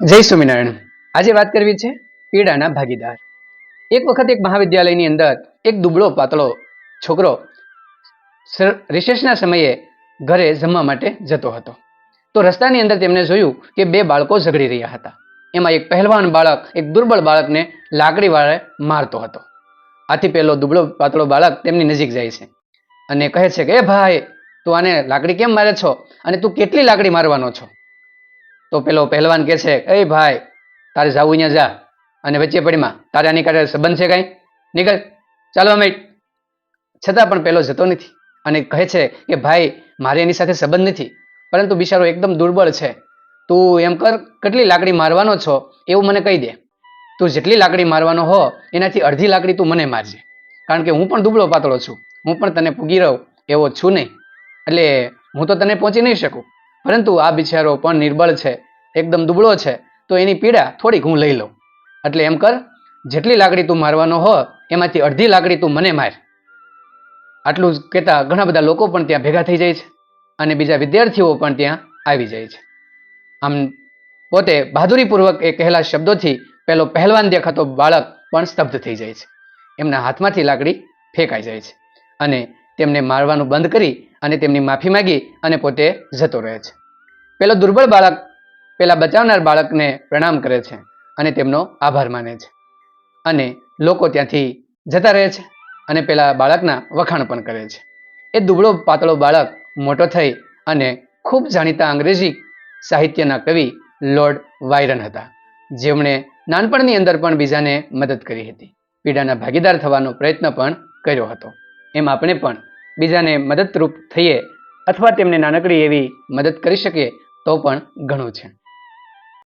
જય સ્વામિનારાયણ. આજે વાત કરવી છે પીડાના ભાગીદાર. એક વખત એક મહાવિદ્યાલયની અંદર એક દુબળો પાતળો છોકરો રિસેસના સમયે ઘરે જમવા માટે જતો હતો. તો રસ્તાની અંદર તેમણે જોયું કે બે બાળકો ઝઘડી રહ્યા હતા. એમાં એક પહેલવાન બાળક, એક દુર્બળ બાળકને લાકડી વાળે મારતો હતો. આથી પેલો દુબળો પાતળો બાળક તેમની નજીક જાય છે અને કહે છે કે, એ ભાઈ, તું આને લાકડી કેમ મારે છો? અને તું કેટલી લાકડી મારવાનો છો? તો પેલો પહેલવાન કહે છે, એ ભાઈ, તારે જાવું અહીંયા જા. અને વચ્ચે પડીમાં, તારે આની કાઢે સંબંધ છે કાંઈ? નીકળ ચાલવા અમે. છતાં પણ પેલો જતો નથી અને કહે છે કે, ભાઈ, મારે એની સાથે સંબંધ નથી, પરંતુ બિચારો એકદમ દુર્બળ છે. તું એમ કર, કેટલી લાકડી મારવાનો છો? એવું મને કહી દે. તું જેટલી લાકડી મારવાનો હો, એનાથી અડધી લાકડી તું મને મારજે. કારણ કે હું પણ દુબળો પાતળો છું. હું પણ તને પૂગી રહું, એવો છું નહીં. એટલે હું તો તને પહોંચી નહીં શકું. પરંતુ આ બિચારો પણ નિર્બળ છે. એકદમ દુબળો છે, તો એની પીડા થોડીક હું લઈ લઉં. એટલે એમ કર, જેટલી લાકડી તું મારવાનો હો, એમાંથી અડધી લાકડી તું મને માર. આટલું કહેતા ઘણા બધા લોકો પણ ત્યાં ભેગા થઈ જાય છે અને બીજા વિદ્યાર્થીઓ પણ ત્યાં આવી જાય છે. આમ પોતે બહાદુરીપૂર્વક એ કહેલા શબ્દોથી પેલો પહેલવાન દેખાતો બાળક પણ સ્તબ્ધ થઈ જાય છે. એમના હાથમાંથી લાકડી ફેંકાઈ જાય છે અને તેમને મારવાનું બંધ કરી અને તેમની માફી માગી અને પોતે જતો રહે છે. પેલો દુર્બળ બાળક પેલા બચાવનાર બાળકને પ્રણામ કરે છે અને તેમનો આભાર માને છે. અને લોકો ત્યાંથી જતા રહે છે અને પેલા બાળકના વખાણ પણ કરે છે. એ દુબળો પાતળો બાળક મોટો થઈ અને ખૂબ જાણીતા અંગ્રેજી સાહિત્યના કવિ લોર્ડ વાયરન હતા. જેમણે નાનપણની અંદર પણ બીજાને મદદ કરી હતી. પીડાના ભાગીદાર થવાનો પ્રયત્ન પણ કર્યો હતો. એમ આપણે પણ બીજાને મદદરૂપ થઈએ અથવા તેમને નાનકડી એવી મદદ કરી શકીએ તો પણ ઘણું છે.